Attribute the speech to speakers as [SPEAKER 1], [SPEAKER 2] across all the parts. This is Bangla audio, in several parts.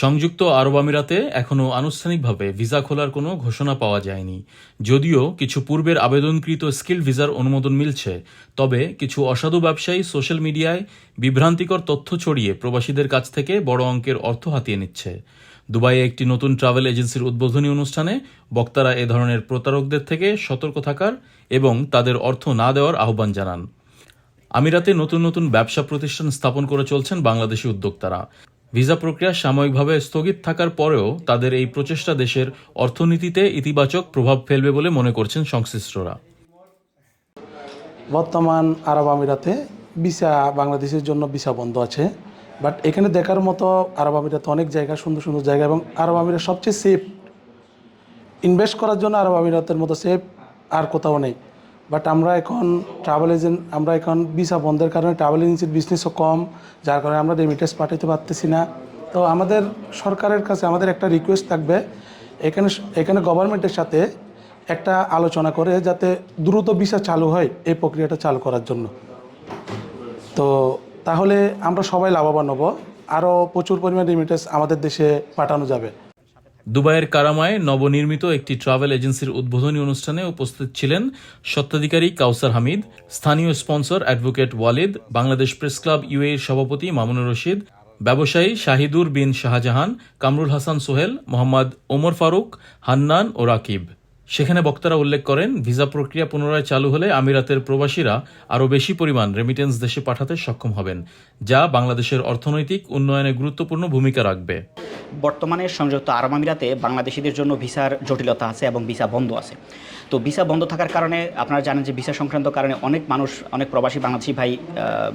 [SPEAKER 1] সংযুক্ত আরব আমিরাতে এখনও আনুষ্ঠানিকভাবে ভিসা খোলার কোনো ঘোষণা পাওয়া যায়নি। যদিও কিছু পূর্বের আবেদনকৃত স্কিল ভিসার অনুমোদন মিলছে, তবে কিছু অসাধু ব্যবসায়ী সোশ্যাল মিডিয়ায় বিভ্রান্তিকর তথ্য ছড়িয়ে প্রবাসীদের কাছ থেকে বড় অঙ্কের অর্থ হাতিয়ে নিচ্ছে। দুবাইয়ে একটি নতুন ট্রাভেল এজেন্সির উদ্বোধনী অনুষ্ঠানে বক্তারা এ ধরনের প্রতারকদের থেকে সতর্ক থাকার এবং তাদের অর্থ না দেওয়ার আহ্বান জানান। আমিরাতে নতুন নতুন ব্যবসা প্রতিষ্ঠান স্থাপন করে চলছেন বাংলাদেশি উদ্যোক্তারা। ভিসা প্রক্রিয়া সাময়িকভাবে স্থগিত থাকার পরেও তাদের এই প্রচেষ্টা দেশের অর্থনীতিতে ইতিবাচক প্রভাব ফেলবে বলে মনে করছেন সংশ্লিষ্টরা।
[SPEAKER 2] বর্তমান আরব আমিরাতে ভিসা বাংলাদেশের জন্য ভিসা বন্ধ আছে বাট এখানে দেখার মতো আরব আমিরাতে অনেক জায়গা, সুন্দর সুন্দর জায়গা এবং আরব আমিরাত সবচেয়ে সেফ ইনভেস্ট করার জন্য আরব আমিরাতের মতো সেফ আর কোথাও নেই। বাট আমরা এখন ট্রাভেল এজেন্ট আমরা এখন ভিসা বন্ধের কারণে ট্রাভেল এজেন্সির বিজনেসও কম, যার কারণে আমরা রেমিটেন্স পাঠাতে পারতেছি না। তো আমাদের সরকারের কাছে আমাদের একটা রিকোয়েস্ট থাকবে, এখানে এখানে গভর্নমেন্টের সাথে একটা আলোচনা করে যাতে দ্রুত ভিসা চালু হয় এই প্রক্রিয়াটা চালু করার জন্য। তো তাহলে আমরা সবাই লাভবান হব। আরও প্রচুর পরিমাণ রেমিটেন্স আমাদের দেশে পাঠানো যাবে।
[SPEAKER 1] দুবাইয়ের কারামায় নবনির্মিত একটি ট্রাভেল এজেন্সির উদ্বোধনী অনুষ্ঠানে উপস্থিত ছিলেন সত্ত্বাধিকারী কাউসার হামিদ, স্থানীয় sponsor advocate Walid, Bangladesh press club ইউএর সভাপতি মামুনুর রশিদ, ব্যবসায়ী শাহিদুর বিন শাহজাহান, কামরুল হাসান সোহেল, মোহাম্মদ ওমর ফারুক, হান্নান ও রাকিব। সেখানে বক্তারা উল্লেখ করেন, ভিসা প্রক্রিয়া পুনরায় চালু হলে আমিরাতের প্রবাসীরা আরও বেশি পরিমাণ রেমিটেন্স দেশে পাঠাতে সক্ষম হবেন, যা বাংলাদেশের অর্থনৈতিক উন্নয়নে গুরুত্বপূর্ণ ভূমিকা রাখবে।
[SPEAKER 3] বর্তমানে সংযুক্ত আরব আমিরাতে বাংলাদেশিদের জন্য ভিসার জটিলতা আছে এবং ভিসা বন্ধ আছে। তো ভিসা বন্ধ থাকার কারণে আপনারা জানেন যে ভিসা সংক্রান্ত কারণে অনেক মানুষ, অনেক প্রবাসী বাংলাদেশি ভাই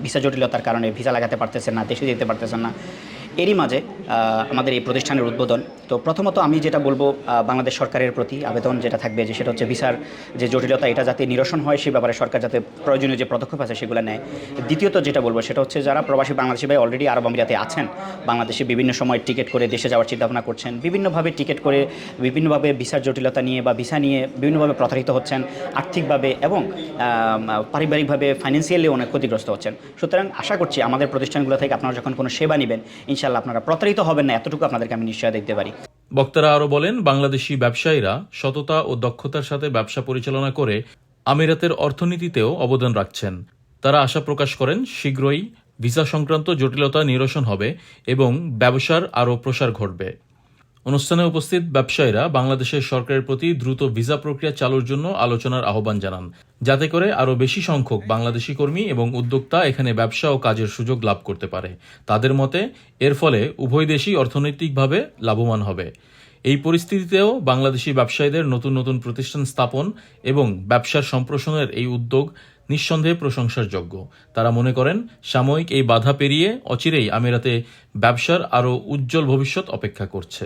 [SPEAKER 3] ভিসা জটিলতার কারণে ভিসা লাগাতে পারতেছেন না, দেশে যেতে পারতেছেন না। এরই মাঝে আমাদের এই প্রতিষ্ঠানের উদ্বোধন। তো প্রথমত আমি যেটা বলব বাংলাদেশ সরকারের প্রতি আবেদন যেটা থাকবে যে সেটা হচ্ছে ভিসার যে জটিলতা, এটা যাতে নিরসন হয়, সে ব্যাপারে সরকার যাতে প্রয়োজনীয় যে পদক্ষেপ আছে সেগুলো নেয়। দ্বিতীয়ত যেটা বলব, সেটা হচ্ছে যারা প্রবাসী বাংলাদেশি ভাই অলরেডি আরব আমিরাতে আছেন, বাংলাদেশে বিভিন্ন সময় টিকিট করে দেশে যাওয়ার চিন্তাভাবনা করছেন, বিভিন্নভাবে টিকিট করে, বিভিন্নভাবে ভিসার জটিলতা নিয়ে বা ভিসা নিয়ে বিভিন্নভাবে প্রতারিত হচ্ছেন, আর্থিকভাবে এবং পারিবারিকভাবে ফাইন্যান্সিয়ালি অনেক ক্ষতিগ্রস্ত হচ্ছেন। সুতরাং আশা করছি আমাদের প্রতিষ্ঠানগুলো থেকে আপনারা যখন কোনো সেবা নেবেন ইনশাল্লাহ আপনারা প্রতারিত হবেন না, এতটুকু আপনাদেরকে আমি নিশ্চয় দিতে পারি।
[SPEAKER 1] বক্তারা আরও বলেন, বাংলাদেশি ব্যবসায়ীরা সততা ও দক্ষতার সাথে ব্যবসা পরিচালনা করে আমিরাতের অর্থনীতিতেও অবদান রাখছেন। তারা আশা প্রকাশ করেন, শীঘ্রই ভিসা সংক্রান্ত জটিলতা নিরসন হবে এবং ব্যবসার আরও প্রসার ঘটবে। অনুষ্ঠানে উপস্থিত ব্যবসায়ীরা বাংলাদেশের সরকারের প্রতি দ্রুত ভিসা প্রক্রিয়া চালুর জন্য আলোচনার আহ্বান জানান। যাতে করে আরও বেশি সংখ্যক বাংলাদেশি কর্মী এবং উদ্যোক্তা এখানে ব্যবসা ও কাজের সুযোগ লাভ করতে পারে। তাদের মতে, এর ফলে উভয় দেশই অর্থনৈতিকভাবে লাভবান হবে। এই পরিস্থিতিতেও বাংলাদেশি ব্যবসায়ীদের নতুন নতুন প্রতিষ্ঠান স্থাপন এবং ব্যবসার সম্প্রসারণের এই উদ্যোগ নিঃসন্দেহে প্রশংসার যোগ্য তারা মনে করেন, সাময়িক এই বাধা পেরিয়ে অচিরেই আমিরাতে ব্যবসার আরও উজ্জ্বল ভবিষ্যৎ অপেক্ষা করছে।